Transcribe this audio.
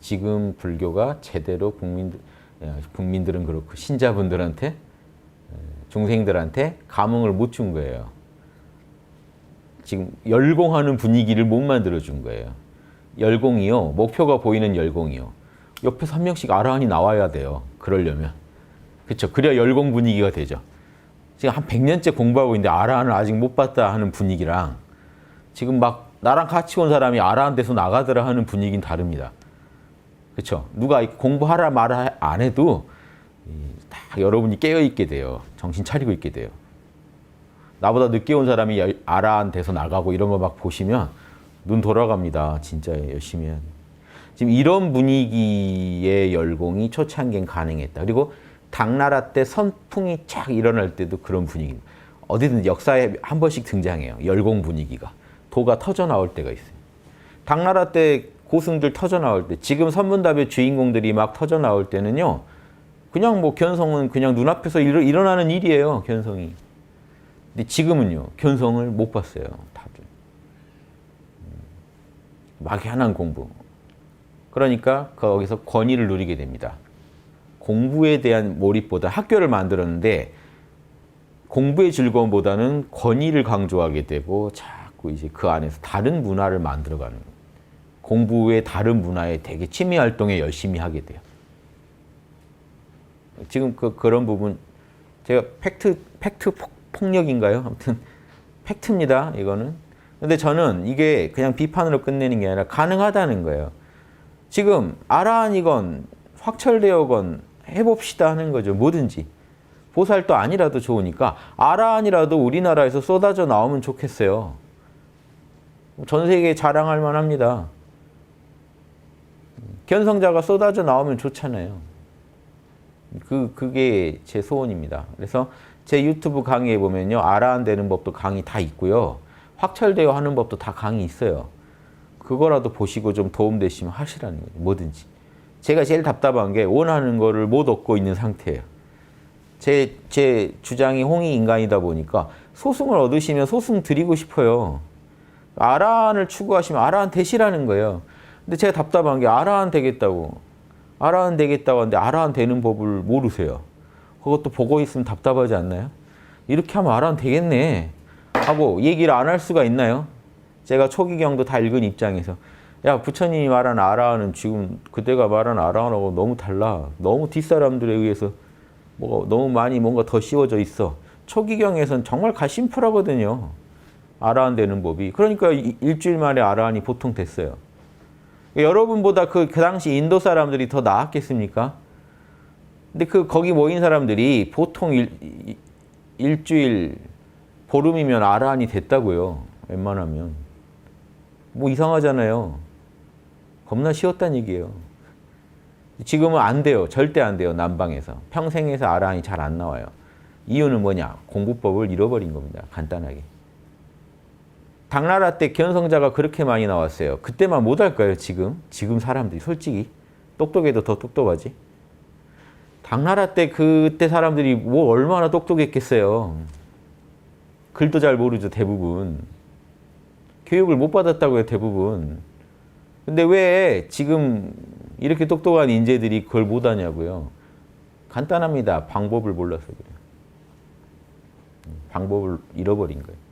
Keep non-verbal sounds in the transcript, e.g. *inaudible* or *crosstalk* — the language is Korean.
지금 불교가 제대로 국민들 예, 국민들은 그렇고 신자분들한테 예, 중생들한테 감흥을 못 준 거예요. 지금 열공하는 분위기를 못 만들어 준 거예요. 열공이요. 목표가 보이는 열공이요. 옆에서 한 명씩 아라한이 나와야 돼요. 그러려면. 그렇죠. 그래야 열공 분위기가 되죠. 지금 한 100년째 공부하고 있는데 아라한을 아직 못 봤다 하는 분위기랑 지금 막 나랑 같이 온 사람이 아라한 데서 나가더라 하는 분위기는 다릅니다. 그렇죠. 누가 공부하라 말아 안 해도 이, 다 여러분이 깨어 있게 돼요. 정신 차리고 있게 돼요. 나보다 늦게 온 사람이 열- 아라한 데서 나가고 이런 거 막 보시면 눈 돌아갑니다. 진짜 열심히 해야 돼. 지금 이런 분위기의 열공이 초창기엔 가능했다. 그리고 당나라 때 선풍이 쫙 일어날 때도 그런 분위기. 어디든 역사에 한 번씩 등장해요. 열공 분위기가. 도가 터져 나올 때가 있어요. 당나라 때 고승들 터져 나올 때, 지금 선문답의 주인공들이 막 터져 나올 때는요, 그냥 뭐 견성은 그냥 눈앞에서 일어, 일어나는 일이에요, 견성이. 근데 지금은요, 견성을 못 봤어요, 다들. 음, 막연한 공부. 그러니까 거기서 권위를 누리게 됩니다. 공부에 대한 몰입보다 학교를 만들었는데 공부의 즐거움보다는 권위를 강조하게 되고 자꾸 이제 그 안에서 다른 문화를 만들어가는 거예요. 공부의 다른 문화에 되게 취미 활동에 열심히 하게 돼요. 지금 그 그런 부분 제가 팩트 팩트 폭, 폭력인가요? 아무튼 *laughs* 팩트입니다. 이거는. 근데 저는 이게 그냥 비판으로 끝내는 게 아니라 가능하다는 거예요. 지금 아라한이건 확철되어건 해봅시다 하는 거죠. 뭐든지. 보살도 아니라도 좋으니까 아라한이라도 우리나라에서 쏟아져 나오면 좋겠어요. 전 세계에 자랑할 만합니다. 견성자가 쏟아져 나오면 좋잖아요. 그 그게 제 소원입니다. 그래서 제 유튜브 강의에 보면요 아라한 되는 법도 강의 다 있고요 확철되어 하는 법도 다 강의 있어요. 그거라도 보시고 좀 도움 되시면 하시라는 거예요. 뭐든지. 제가 제일 답답한 게 원하는 거를 못 얻고 있는 상태예요. 제, 제 주장이 홍익 인간이다 보니까 소승을 얻으시면 소승 드리고 싶어요. 아라한을 추구하시면 아라한 되시라는 거예요. 근데 제가 답답한 게 아라한 되겠다고. 아라한 되겠다고 하는데 아라한 되는 법을 모르세요. 그것도 보고 있으면 답답하지 않나요? 이렇게 하면 아라한 되겠네. 하고 얘기를 안 할 수가 있나요? 제가 초기경도 다 읽은 입장에서 야 부처님이 말한 아라한은 지금 그때가 말한 아라한하고 너무 달라. 너무 뒷사람들에 의해서 뭐 너무 많이 뭔가 더 씌워져 있어. 초기경에선 정말 가 심플하거든요. 아라한 되는 법이. 그러니까 이- 일주일 만에 아라한이 보통 됐어요. 여러분보다 그, 그 당시 인도 사람들이 더 나았겠습니까? 근데 그 거기 모인 사람들이 보통 일, 일- 일주일 보름이면 아라한이 됐다고요. 웬만하면. 뭐 이상하잖아요. 겁나 쉬웠다는 얘기예요. 지금은 안 돼요. 절대 안 돼요. 남방에서. 평생에서 아라한이 잘 안 나와요. 이유는 뭐냐? 공부법을 잃어버린 겁니다. 간단하게. 당나라 때 견성자가 그렇게 많이 나왔어요. 그때만 못 할까요, 지금? 지금 사람들이 솔직히. 똑똑해도 더 똑똑하지. 당나라 때 그때 사람들이 뭐 얼마나 똑똑했겠어요. 글도 잘 모르죠, 대부분. 교육을 못 받았다고요, 대부분. 근데 왜 지금 이렇게 똑똑한 인재들이 그걸 못 하냐고요. 간단합니다. 방법을 몰라서 그래요. 방법을 잃어버린 거예요.